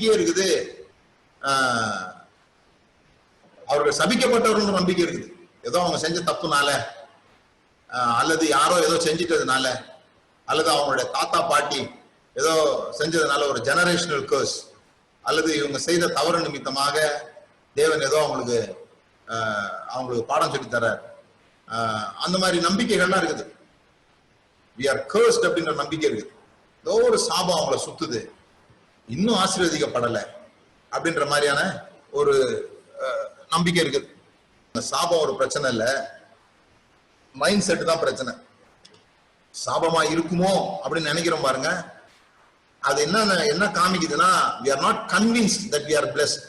நம்பிக்கையே இருக்குது. ஆஹ், அவர்கள் சபிக்கப்பட்டவர்கள் நம்பிக்கை இருக்குது. ஏதோ அவங்க செஞ்ச தப்புனால ஆஹ், அல்லது யாரோ ஏதோ செஞ்சிட்டதுனால அல்லது அவங்களுடைய தாத்தா பாட்டி ஏதோ செஞ்சதுனால ஒரு ஜெனரேஷனல் கேர்ஸ் அல்லது இவங்க செய்த தவறு நிமித்தமாக தேவன் ஏதோ அவங்களுக்கு ஆஹ், அவங்களுக்கு பாடம் சொல்லி தர்றார். அந்த மாதிரி நம்பிக்கைகள்லாம் இருக்குது. வி ஆர் கேர்ஸ்ட் அப்படின்ற நம்பிக்கை இருக்குது. ஏதோ ஒரு சாபம் அவங்கள சுத்துது. இன்னும் ஆசீர்வதிக்கப்படலை அப்படின்ற மாதிரியான ஒரு நம்பிக்கை இருக்குது. இந்த சாபம் ஒரு பிரச்சனை இல்லை. மைண்ட் செட் தான் பிரச்சனை. சாபமா இருக்குமோ அப்படின்னு நினைக்கிறோம் பாருங்க. அது என்ன என்ன காமிக்குதுன்னா we are not convinced that we are blessed.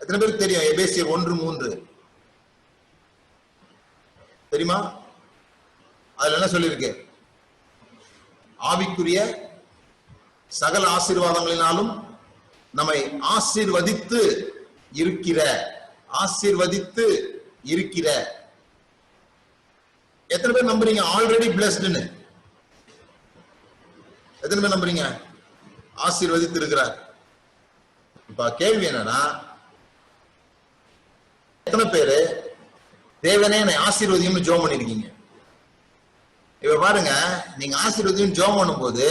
எத்தனை பேருக்கு தெரியும்? எபேசியர் ஒன்று மூன்று. தெரியுமா? அதுல என்ன சொல்லியிருக்கு? ஆவிக்குரிய சகல ஆசீர்வாதங்களினாலும் நம்மை ஆசீர்வதித்து இருக்கிற ஆசீர்வதித்து இருக்கிற. எத்தனை பேர் நம்புறீங்க? ஆல்ரெடி பிளஸ்டுன்னு எத்தனை பேர் நம்புறீங்க? ஆசீர்வதித்து இருக்கிறார். இப்ப கேள்வி என்னன்னா எத்தனை பேரு தேவனே என்னை ஆசீர்வதியும்னு ஜோம் பண்ணிருக்கீங்க? இப்ப பாருங்க நீங்க ஆசீர்வதியும் ஜோம் பண்ணும்போது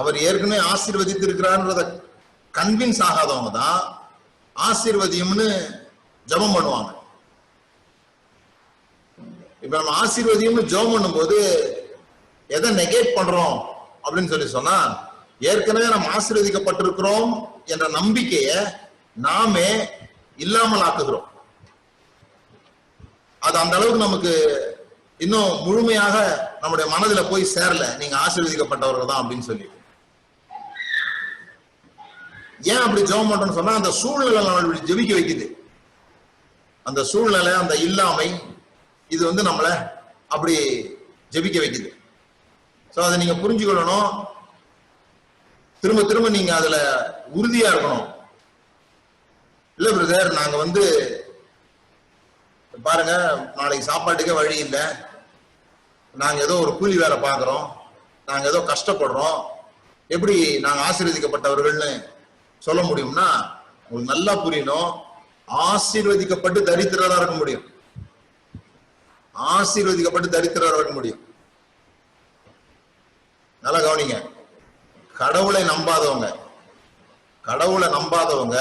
அவர் ஏற்கனவே ஆசீர்வதித்து இருக்கிறான்றத கன்வின்ஸ் ஆகாதவங்க தான் ஆசீர்வதியம்னு ஜெபம் பண்ணுவாங்க. இப்ப நம்ம ஆசீர்வதியம்னு ஜெபம் பண்ணும்போது எதை நெகேட் பண்றோம் அப்படின்னு சொல்லி சொன்னா ஏற்கனவே நம்ம ஆசீர்வதிக்கப்பட்டிருக்கிறோம் என்ற நம்பிக்கைய நாமே இல்லாமல் ஆக்குகிறோம். அது அந்த அளவுக்கு நமக்கு இன்னும் முழுமையாக நம்முடைய மனதுல போய் சேரல. நீங்க ஆசீர்வதிக்கப்பட்டவர்கள் தான் அப்படின்னு சொல்லி. ஏன் அப்படி ஜெபம் பண்றோம்னு சொன்னா அந்த சூழ்நிலை நம்மளை ஜெபிக்க வைக்குது. அந்த சூழ்நிலை அந்த இல்லாமை இது வந்து நம்மளை அப்படி ஜெபிக்க வைக்குது. ஸோ அதை நீங்க புரிஞ்சுக்கொள்ளணும். திரும்ப திரும்ப நீங்க அதுல உறுதியா இருக்கணும். இல்ல பிரதர் நாங்க வந்து பாருங்க நாளைக்கு சாப்பாட்டுக்கே வழி இல்லை. நாங்க ஏதோ ஒரு கூலி வேலை பார்க்குறோம். நாங்க ஏதோ கஷ்டப்படுறோம். எப்படி நாங்க ஆசீர்வதிக்கப்பட்டவர்கள்னு சொல்ல முடியும்னா உங்களுக்கு நல்லா புரியணும். ஆசீர்வதிக்கப்பட்டு தரித்திரரா இருக்க முடியும். ஆசீர்வதிக்கப்பட்டு தரித்திரரா இருக்க முடியும். நல்லா கவனிங்க. கடவுளை நம்பாதவங்க கடவுளை நம்பாதவங்க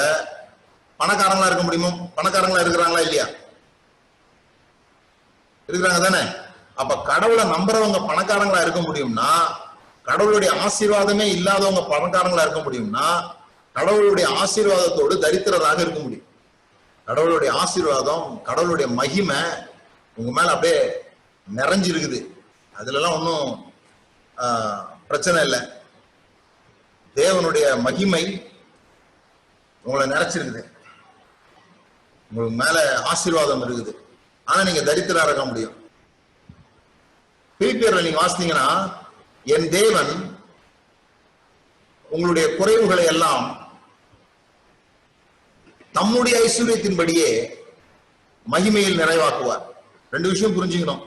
பணக்காரங்களா இருக்க முடியுமோ? பணக்காரங்களா இருக்கிறாங்களா இல்லையா? இருக்கிறாங்க தானே? அப்ப கடவுளை நம்புறவங்க பணக்காரங்களா இருக்க முடியும்னா கடவுளுடைய ஆசீர்வாதமே இல்லாதவங்க பணக்காரங்களா இருக்க முடியும்னா கடவுளுடைய ஆசீர்வாதத்தோடு தரித்திரராக இருக்க முடியும். கடவுளுடைய ஆசீர்வாதம் கடவுளுடைய மகிமை உங்க மேல அப்படியே நிறைஞ்சிருக்குது. அதுலலாம் ஒன்றும் பிரச்சனை இல்லை. தேவனுடைய மகிமை உங்களை நிறைச்சிருக்குது. உங்களுக்கு மேல ஆசீர்வாதம் இருக்குது. ஆனா நீங்க தரித்திரா இருக்க முடியும். பிலிப்பியர்ல நீங்க வாசித்தீங்கன்னா என் தேவன் உங்களுடைய குறைவுகளை எல்லாம் தம்முடைய ஐஸ்வர்யத்தின்படியே மகிமையில் நிறைவாக்குவார். ரெண்டு விஷயம் புரிஞ்சுக்கணும்.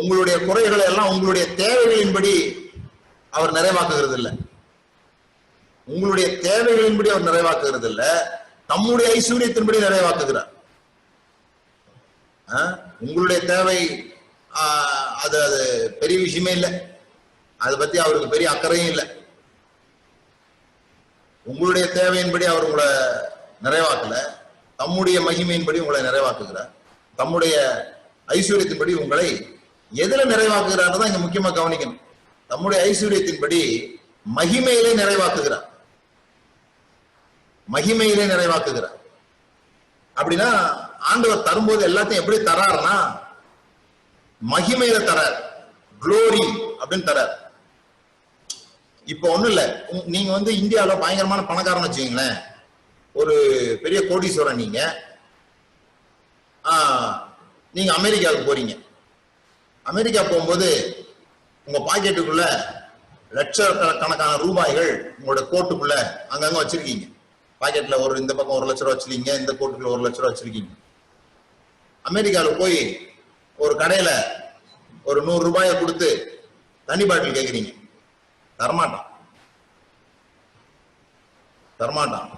உங்களுடைய குறைகளை எல்லாம் உங்களுடைய தேவைகளின்படி அவர் நிறைவாக்குகிறது இல்லை உங்களுடைய தேவைகளின்படி அவர் நிறைவாக்குகிறது இல்ல தம்முடைய ஐஸ்வர்யத்தின்படி நிறைவாக்குகிறார். உங்களுடைய தேவை அது அது பெரிய விஷயமே இல்லை. அதை பத்தி அவருக்கு பெரிய அக்கறையும் இல்லை. உங்களுடைய தேவையின்படி அவர் உங்களை நிறைவாக்கல. தம்முடைய மகிமையின்படி உங்களை நிறைவாக்குகிறார். தம்முடைய ஐஸ்வர்யத்தின்படி உங்களை எதுல நிறைவாக்குகிறார் தான் இங்க முக்கியமா கவனிக்கணும். தம்முடைய ஐஸ்வர்யத்தின்படி மகிமையிலே நிறைவாக்குகிறார். மகிமையிலே நிறைவாக்குகிறார். அப்படின்னா ஆண்டவர் தரும்போது எல்லாத்தையும் எப்படி தராருன்னா மகிமையில தரார். குளோரி அப்படின்னு தரார். இப்ப ஒண்ணும் இல்ல. நீங்க வந்து இந்தியாவுல பயங்கரமான பணக்காரன் வச்சுக்கீங்களேன். ஒரு பெரிய கோடீஸ்வரன் நீங்க. நீங்க அமெரிக்காவுக்கு போறீங்க. அமெரிக்கா போகும்போது உங்க பாக்கெட்டுக்குள்ள லட்சக்கணக்கான ரூபாய்கள் உங்களோட கோட்டுக்குள்ள அங்கங்க வச்சிருக்கீங்க. பாக்கெட்ல ஒரு இந்த பக்கம் ஒரு லட்ச ரூபா வச்சிருக்கீங்க இந்த கோட்டுக்குள்ள ஒரு லட்ச ரூபா வச்சிருக்கீங்க. அமெரிக்கால போய் ஒரு கடையில ஒரு நூறு ரூபாயை கொடுத்து தண்ணி பாட்டில் கேக்குறீங்க. தரமாட்டான். தரமாட்டான்.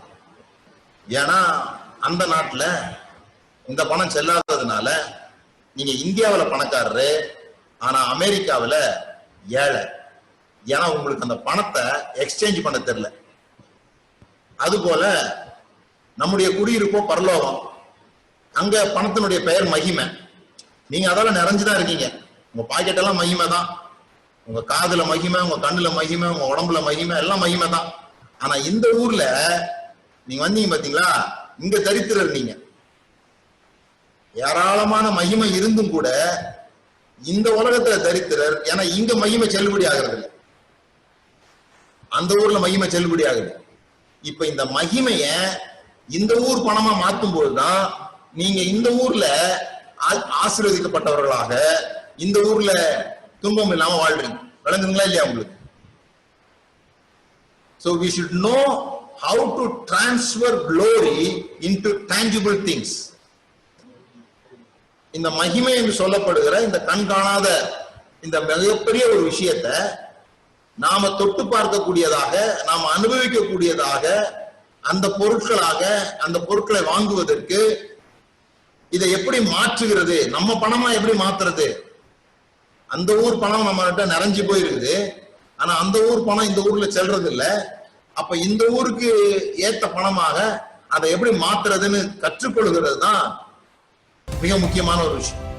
ஏன்னா அந்த நாட்டுல இந்த பணம் செல்லாததுனால நீங்க இந்தியாவில பணக்காரரு ஆனா அமெரிக்காவில ஏழை. ஏன்னா உங்களுக்கு அந்த பணத்தை எக்ஸ்சேஞ்ச் பண்ண தெரியல. அதுபோல நம்முடைய குடியிருப்போ பரலோகம். அங்க பணத்தினுடைய பெயர் மகிமை. நீங்க அதால நிறைஞ்சுதான் இருக்கீங்க. உங்க பாக்கெட் எல்லாம் மகிமை தான் உங்க காதுல மகிமை உங்க கண்ணுல மகிமை உங்க உடம்புல மகிமை எல்லாம் மகிமை தான் ஆனா இந்த ஊர்ல நீங்க வந்தீங்க பாத்தீங்களா? இங்க தரித்திரர் நீங்க. ஏராளமான மகிமை இருந்தும் கூட இந்த உலகத்துல தரித்திரர் ஏன்னா இங்க மகிமை செல்லுபடி ஆகிறது இல்லை. அந்த ஊர்ல மகிமை செல்லுபடி ஆகுது. இப்ப இந்த மகிமைய இந்த ஊர் பணமா மாத்தும் போதுதான் நீங்க இந்த ஊர்ல ஆ- ஆசீர்வதிக்கப்பட்டவர்களாக இந்த ஊர்ல துன்பம் இல்லாம வாழ்றீங்க. விளங்குங்களா இல்லையா உங்களுக்கு? So we should know how to transfer glory into tangible things. இந்த மகிமை என்று சொல்லப்படுகிற இந்த கண் காணாத இந்த மிகப்பெரிய ஒரு விஷயத்தை நாம தொட்டு பார்க்கக்கூடியதாக நாம அனுபவிக்கக்கூடியதாக அந்த பொருட்களாக அந்த பொருட்களை வாங்குவதற்கு இதை எப்படி மாற்றுகிறது நம்ம பணமா எப்படி மாத்துறது? அந்த ஊர் பணம் நம்ம கிட்ட நிறைஞ்சு போயிருக்குது. ஆனா அந்த ஊர் பணம் இந்த ஊர்ல செல்றது இல்லை அப்ப இந்த ஊருக்கு ஏத்த பணமாக அதை எப்படி மாத்துறதுன்னு கற்றுக்கொள்கிறது தான் மிக முக்கியமான ஒரு விஷயம்.